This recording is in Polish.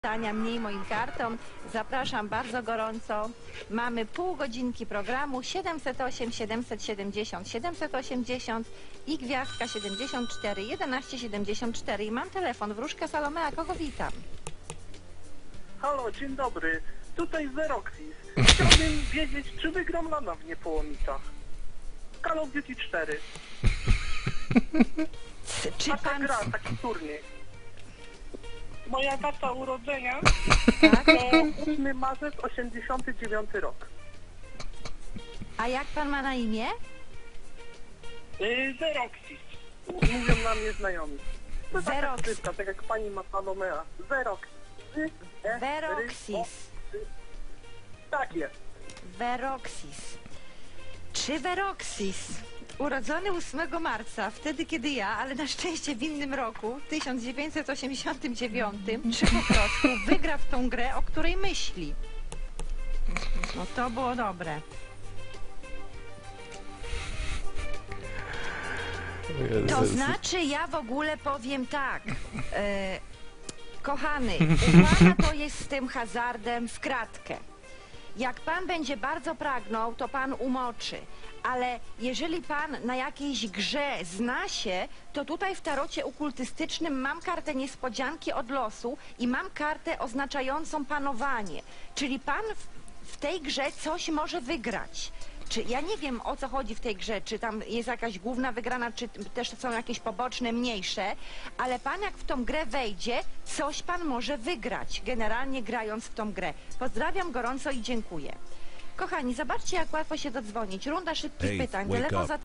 pytania mniej moim kartom. Zapraszam bardzo gorąco. Mamy pół godzinki programu 708, 770, 780 i gwiazdka 74, 11 74 i mam telefon. Wróżka Salomea, kogo witam? Halo, dzień dobry. Tutaj Zeroxis. Chciałbym wiedzieć, czy wygram lana w Niepołomicach. Call of Duty 4. C- Czy Taka pan... gra, taki turniej. Moja data urodzenia Tak? to 8 marzec 89 rok. A jak pan ma na imię? Yy, Zeroxis. Mówią na mnie znajomi. To taka ksywka, tak jak pani ma Salomea. Zerox. Y, e, ry, Veroxis. o, y. Tak jest. Veroxis. Czy Veroxis, urodzony 8 marca, wtedy kiedy ja, ale na szczęście w innym roku, 1989, czy po prostu wygra w tą grę, o której myśli? No to było dobre. To znaczy, ja w ogóle powiem tak. E, kochany, u pana to jest z tym hazardem w kratkę. Jak pan będzie bardzo pragnął, to pan umoczy. Ale jeżeli pan na jakiejś grze zna się, to tutaj w tarocie okultystycznym mam kartę niespodzianki od losu i mam kartę oznaczającą panowanie. Czyli pan w, w tej grze coś może wygrać. Czy ja nie wiem o co chodzi w tej grze, czy tam jest jakaś główna wygrana, czy też są jakieś poboczne, mniejsze, ale pan jak w tą grę wejdzie, coś pan może wygrać, generalnie grając w tą grę. Pozdrawiam gorąco i dziękuję. Kochani, zobaczcie jak łatwo się dodzwonić. Runda szybkich Hey, pytań. wake Telefon up.